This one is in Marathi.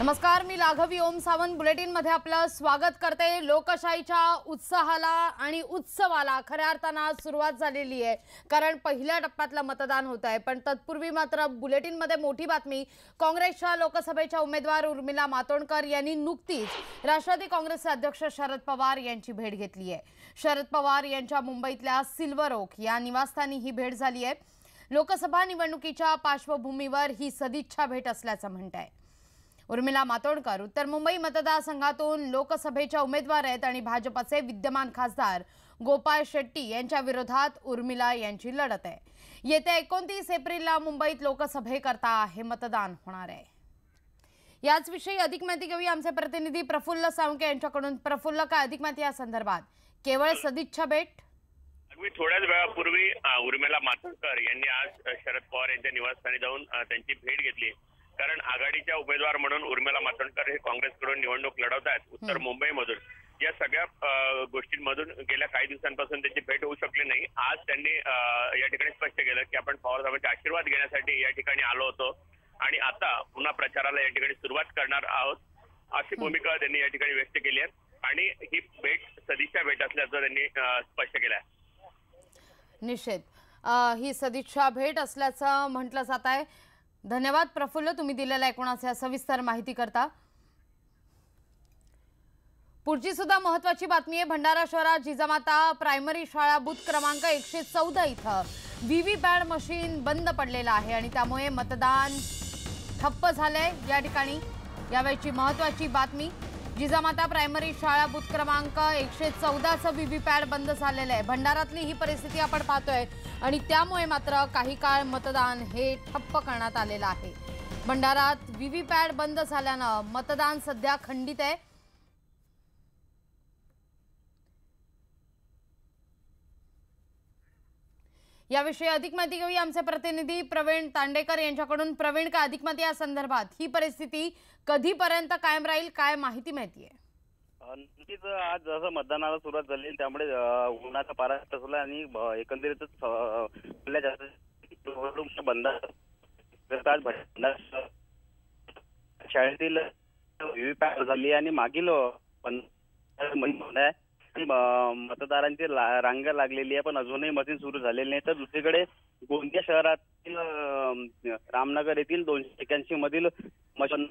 नमस्कार मी लाघवी ओम सावंत. बुलेटिनमध्ये आपलं स्वागत करते. लोकशाहीच्या उत्साहाला आणि उत्सवाला खऱ्या अर्थानं आज सुरुवात झालेली आहे. कारण पहिल्या टप्प्यातलं मतदान होत आहे. पण तत्पूर्वी मात्र बुलेटिनमध्ये मोठी बातमी काँग्रेसच्या लोकसभेच्या उमेदवार उर्मिला मातोंडकर यांनी नुकतीच राष्ट्रवादी काँग्रेसचे अध्यक्ष शरद पवार यांची भेट घेतली आहे. शरद पवार यांच्या मुंबईतल्या सिल्वर ओक या निवासस्थानी ही भेट झाली आहे. लोकसभा निवडणुकीच्या पार्श्वभूमीवर ही सदिच्छा भेट असल्याचं म्हणत आहे उर्मिला मातोंडकर. उत्तर मुंबई मतदारसंघातून लोकसभेच्या उमेदवार आहेत आणि भाजपचे विद्यमान खासदार गोपाळ शेट्टी यांच्या विरोधात उर्मिला यांची लढत आहे. येत्या एकोणतीस एप्रिलला मुंबईत लोकसभेकरता हे मतदान होणार आहे. याचविषयी अधिक माहिती घेऊया आमचे प्रतिनिधी प्रफुल्ल सावंके यांच्याकडून. प्रफुल्ल काय अधिक माहिती या संदर्भात? केवळ सदिच्छा भेट? अगदी थोड्याच वेळापूर्वी उर्मिला मातोंडकर यांनी आज शरद पवार यांच्या निवासस्थानी जाऊन त्यांची भेट घेतली. कारण आघाडीच्या उमेदवार म्हणून उर्मिला मातोंडकर हे काँग्रेसकडून निवडणूक लढवत आहेत. उत्तर मुंबईमधून. या सगळ्या गोष्टींमधून गेल्या काही दिवसांपासून त्यांची भेट होऊ शकली नाही. आज त्यांनी या ठिकाणी स्पष्ट केलं की आपण पवार साहेबांचे आशीर्वाद घेण्यासाठी या ठिकाणी आलो होतो. आणि आता पुन्हा प्रचाराला या ठिकाणी सुरुवात करणार आहोत अशी भूमिका त्यांनी या ठिकाणी व्यक्त केली आहे. आणि ही भेट सदिच्छा भेट असल्याचं त्यांनी स्पष्ट केलं आहे. निश्चित अ, ही सदिच्छा भेट असल्याचं म्हटलं जात आहे. धन्यवाद. प्रफुल्ल तुम्ही दिलेल्या एकूणाच्या सविस्तर माहिती करता. पुढची सुद्धा महत्वाची बातमी आहे. भंडारा शहरात जिजामाता प्रायमरी शाळा बूथ क्रमांक एकशे चौदा इथं व्ही व्ही पॅड मशीन बंद पडलेलं आहे आणि त्यामुळे मतदान ठप्प झालंय. या ठिकाणी यावेळची महत्वाची बातमी. जिजामाता प्रायमरी शाळा बूथ क्रमांक एकशे चौदाचं व्ही पॅड बंद झालेलं आहे. भंडारातली ही परिस्थिती आपण पाहतोय आणि त्यामुळे मात्र काही काळ मतदान हे ठप्प करण्यात आलेलं आहे. भंडारात व्ही पॅड बंद झाल्यानं मतदान सध्या खंडित आहे. याविषयी अधिक माहिती घेऊया आमचे प्रतिनिधी प्रवीण तांडेकर यांच्याकडून. प्रवीण का अधिक माहिती या संदर्भात? ही परिस्थिती कधीपर्यंत कायम राहील? काय माहिती माहिती आहे नक्कीच आज जसं मतदानाला सुरुवात झाली त्यामुळे उन्हाचा पारा तसला आणि एकंदरीतच निवडणूक बंद शाळेतील व्हीव्हीपॅट झाली आणि मागील पंधरा आहे मतदारांची रांग लागलेली आहे पण अजूनही मशीन सुरू झालेली नाही. तर दुसरीकडे गोंदिया शहरातील रामनगर येथील दोनशे एक्याऐंशी मधील मशीन